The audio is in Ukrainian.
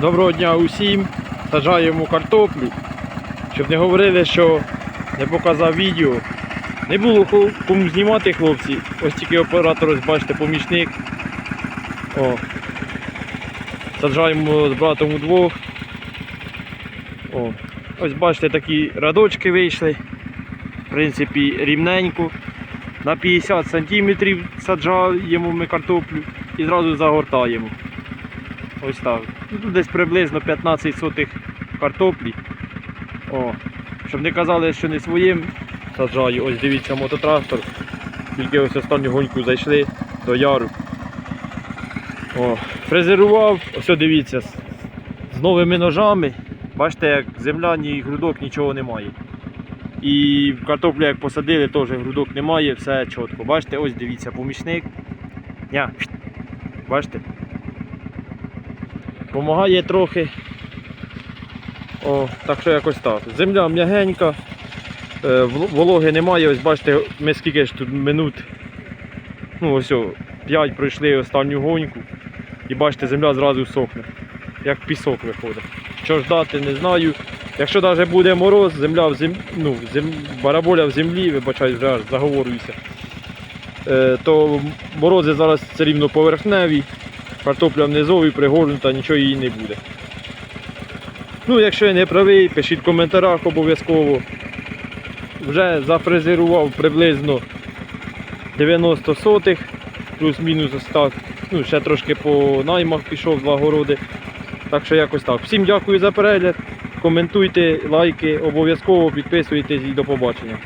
Доброго дня усім. Саджаємо картоплю. Щоб не говорили, що не показав відео. Не було кому знімати, хлопці. Ось тільки оператор, ось бачите, помічник. О. Саджаємо з братом удвох. О. Ось бачите, такі радочки вийшли. В принципі, рівненько. На 50 см саджаємо ми картоплю і зразу загортаємо. Ось так. Ну, Тут десь приблизно 15 сотих картоплі. О, щоб не казали, що не своїм саджаю. Ось дивіться мототрактор. Тільки ось останню гоньку зайшли до яру. О, фрезерував, ось дивіться, з, новими ножами. Бачите, як земля, ні грудок, нічого немає. І картоплю як посадили, теж грудок немає, все чітко. Бачите, ось дивіться, помічник. Ня. Бачите? Помагає трохи. О, так що якось так. Земля м'ягенька, е, вологи немає. Ось бачите, ми скільки ж тут минут. Ну ось 5 пройшли останню гоньку. І бачите, земля зразу сохне. Як пісок виходить. Що ждати, не знаю. Якщо навіть буде мороз, земля в зем... ну, зем... бараболя в землі, вибачаю, вже аж заговорююся. Е, то морози зараз все рівно поверхневі, картопля внизові пригорнута, нічого їй не буде. Ну, якщо я не правий, пишіть в коментарях обов'язково. Вже зафрезерував приблизно 90 сотих, плюс-мінус ось так. Ну, ще трошки по наймах пішов два городи. Так що якось так. Всім дякую за перегляд. Коментуйте, лайки, обов'язково підписуйтесь і до побачення.